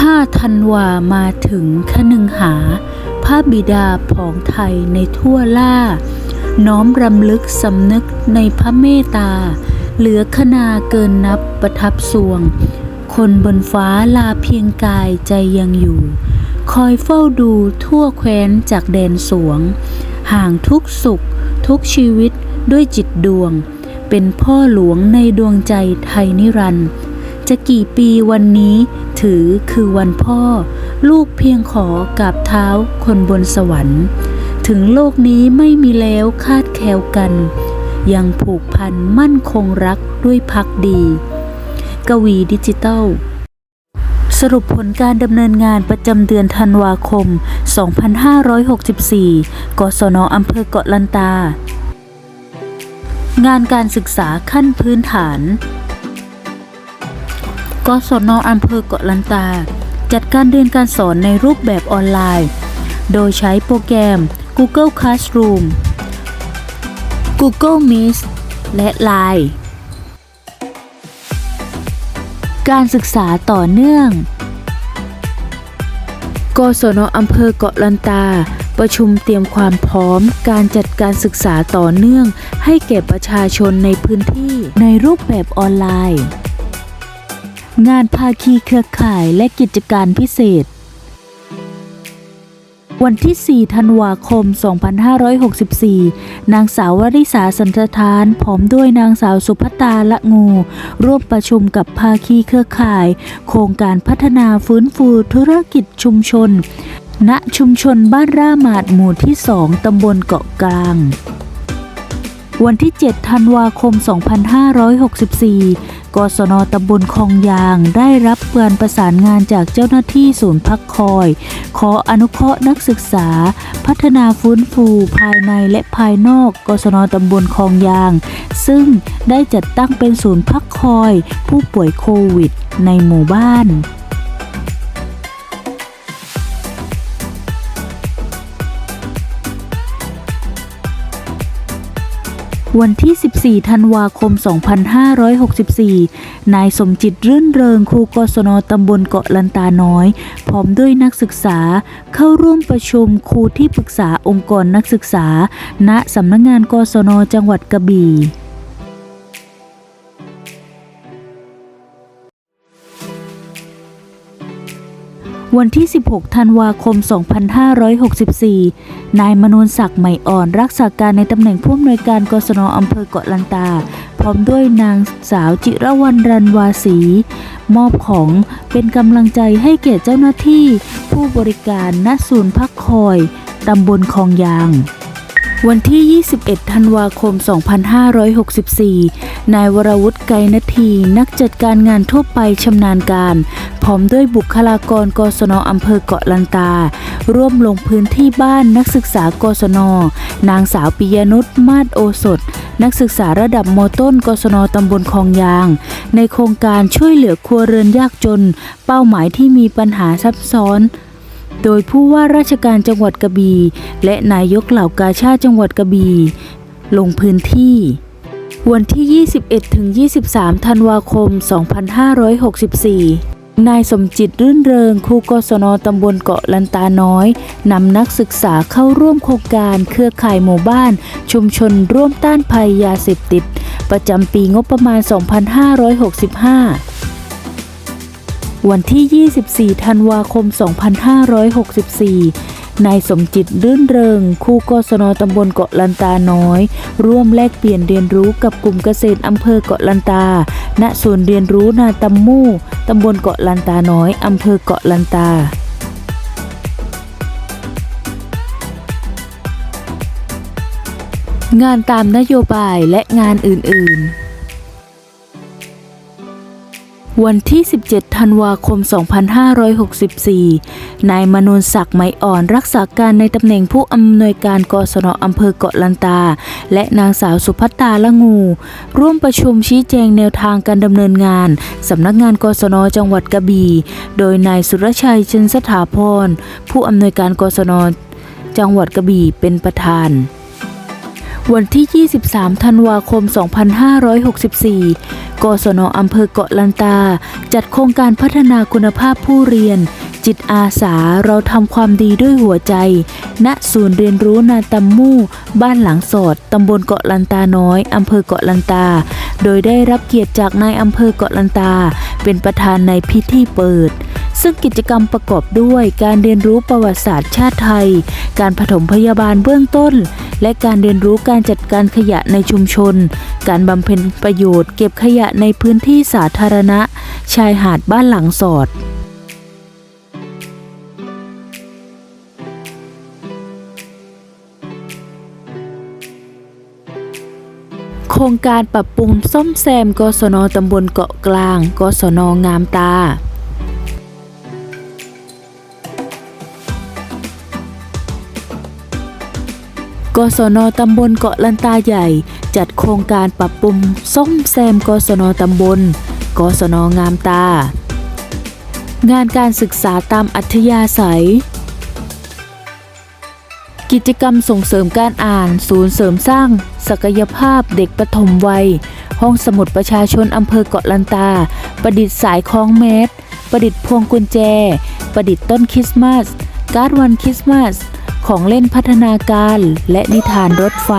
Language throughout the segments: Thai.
ห้าธันวามาถึงคนึงหา พระบิดาผองไทยในทั่วล่า น้อมรำลึกสำนึกในพระเมตตา เหลือคณาเกินนับประทับสวง คนบนฟ้าลาเพียงกายใจยังอยู่ คอยเฝ้าดูทั่วแคว้นจากแดนสวง ห่างทุกสุข ทุกชีวิตด้วยจิตดวง เป็นพ่อหลวงในดวงใจไทยนิรันดร์จะกี่ปีวันนี้ ถือคือวันพ่อ ลูกเพียงขอกราบเท้าคนบนสวรรค์ ถึงโลกนี้ไม่มีแล้วคาดแคลวกัน ยังผูกพันมั่นคงรักด้วยพักดี กวีดิจิตอลสรุปผลการดำเนินงานประจำเดือนธันวาคม 2564 กศนอำเภอเกาะลันตา งานการศึกษาขั้นพื้นฐาน กศนออำเภอเกาะลันตา จัดการเรียนการสอนในรูปแบบออนไลน์ โดยใช้โปรแกรม Google Classroom Google Meet และ Line การศึกษาต่อเนื่อง กศนอำเภอเกาะลันตา ประชุมเตรียมความพร้อม การจัดการศึกษาต่อเนื่อง ให้แก่ประชาชนในพื้นที่ในรูปแบบออนไลน์ งานภาคีเครือข่ายและกิจการพิเศษ วันที่ 4 ธันวาคม 2564 นางสาววริษาสันตทานพร้อมด้วยนางสาวสุภัตตาละงู ร่วมประชุมกับภาคีเครือข่าย โครงการพัฒนาฟื้นฟูธุรกิจชุมชน ณชุมชนบ้านร่าหมาดหมู่ที่ 2 ตำบลเกาะกลางวันที่ 7 ธันวาคม 2564 กศนตำบลคลองยาง ได้รับการประสานงานจากเจ้าหน้าที่ศูนย์พักคอย ขออนุเคราะห์นักศึกษา พัฒนาฟื้นฟูภายในและภายนอกกศนตำบลคลองยาง ซึ่งได้จัดตั้งเป็นศูนย์พักคอย ผู้ป่วยโควิด ในหมู่บ้าน วันที่ 14 ธันวาคม 2564 นายสมจิตรื่นเริงครูกศนตำบลเกาะลันตาน้อย พร้อมด้วยนักศึกษาเข้าร่วมประชุมครูที่ปรึกษาองค์กรนักศึกษา ณสำนักงงานกศนจังหวัดกระบี่ วันที่ 16 ธันวาคม 2564 นายมนูนศักดิ์ใหม่อ่อนรักษาการในตำแหน่งผู้อำนวยการกศนอำเภอเกาะลันตา พร้อมด้วยนางสาวจิรวรรณรันวาสีมอบของเป็นกำลังใจให้แก่เจ้าหน้าที่ ผู้บริการณศูนย์พักคอยตำบลคลองยางวันที่ 21 ธันวาคม 2564 นายวรวุฒิไกรนาทีนักจัดการงานทั่วไปชำนาญการ พร้อมด้วยบุคลากรกศนอำเภอเกาะลันตา ร่วมลงพื้นที่บ้านนักศึกษากศน นางสาวปิยนุชมาศโอสถ นักศึกษาระดับมต้นกศนตำบลคลองยาง ในโครงการช่วยเหลือครัวเรือนยากจน เป้าหมายที่มีปัญหาซับซ้อนโดยผู้ว่าราชการจังหวัดกระบี่และนายกเหล่ากาชาติจังหวัดกระบี่ลงพื้นที่ วันที่ 21 ถึง 23 ธันวาคม 2564นายสมจิตรื่นเริงครูกศนตำบลเกาะลันตาน้อย นำนักศึกษาเข้าร่วมโครงการเครือข่ายหมู่บ้าน ชุมชนร่วมต้านภัยยาเสพติด ประจำปีงบประมาณ 2565 วันที่ 24 ธันวาคม 2564 นายสมจิตรื่นเริงครูกศนตำบลเกาะลันตาน้อย ร่วมแลกเปลี่ยนเรียนรู้กับกลุ่มเกษตรอำเภอเกาะลันตา ณศูนย์เรียนรู้นาตำมู่ตำบลเกาะลันตาน้อยอำเภอเกาะลันตางานตามนโยบายและงานอื่น ๆ วันที่ 17 ธันวาคม 2564 นายมนูนศักดิ์ไหมอ่อน รักษาการในตำแหน่งผู้อำนวยการกศนอำเภอเกาะลันตา และนางสาวสุภัตตาละงู ร่วมประชุมชี้แจงแนวทางการดำเนินงานสำนักงานกศนจังหวัดกระบี่ โดยนายสุรชัยชินสถาพร ผู้อำนวยการกศนจังหวัดกระบี่เป็นประธานวันที่ 23 ธันวาคม 2564 กศนอำเภอเกาะลันตา จัดโครงการพัฒนาคุณภาพผู้เรียน จิตอาสาเราทำความดีด้วยหัวใจ ณศูนย์เรียนรู้นาตัมมู่ บ้านหลังสอดตำบลเกาะลันตาน้อยอำเภอเกาะลันตา โดยได้รับเกียรติจากนายอำเภอเกาะลันตา เป็นประธานในพิธีเปิด ซึ่งกิจกรรมประกอบด้วยการเรียนรู้ประวัติศาสตร์ชาติไทย การผถมพยาบาลเบื้องต้น และการเรียนรู้การจัดการขยะในชุมชน การบำเพ็ญประโยชน์เก็บขยะในพื้นที่สาธารณะ ชายหาดบ้านหลังสอดโครงการปรับปรุงซ่อมแซมกศนตำบลเกาะกลาง กศนงามตา กศนตำบลเกาะลันตาใหญ่ จัดโครงการปรับปรุงซ่อมแซมกศนตำบล กศนงามตา งานการศึกษาตามอัธยาศัย กิจกรรมส่งเสริมการอ่าน ศูนย์เสริมสร้าง ศักยภาพเด็กปฐมวัย ห้องสมุดประชาชนอำเภอเกาะลันตา ประดิษฐ์สายคล้องเมตร ประดิษฐ์พวงกุญแจ ประดิษฐ์ต้นคริสต์มาส การ์ดวันคริสต์มาส ของเล่นพัฒนาการและนิทานรถไฟ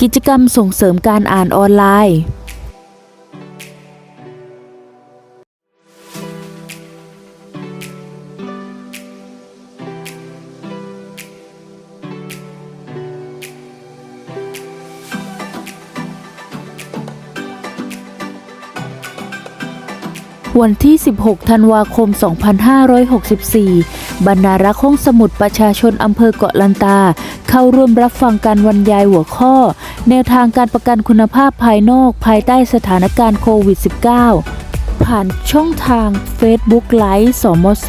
กิจกรรมส่งเสริมการอ่านออนไลน์ วันที่ 16 ธันวาคม 2564 บรรณารักษ์ห้องสมุดประชาชนอำเภอเกาะลันตา เข้าร่วมรับฟังการบรรยายหัวข้อ แนวทางการประกันคุณภาพภายนอกภายใต้สถานการณ์โควิด -19 ผ่านช่องทาง Facebook ไลฟ์สมส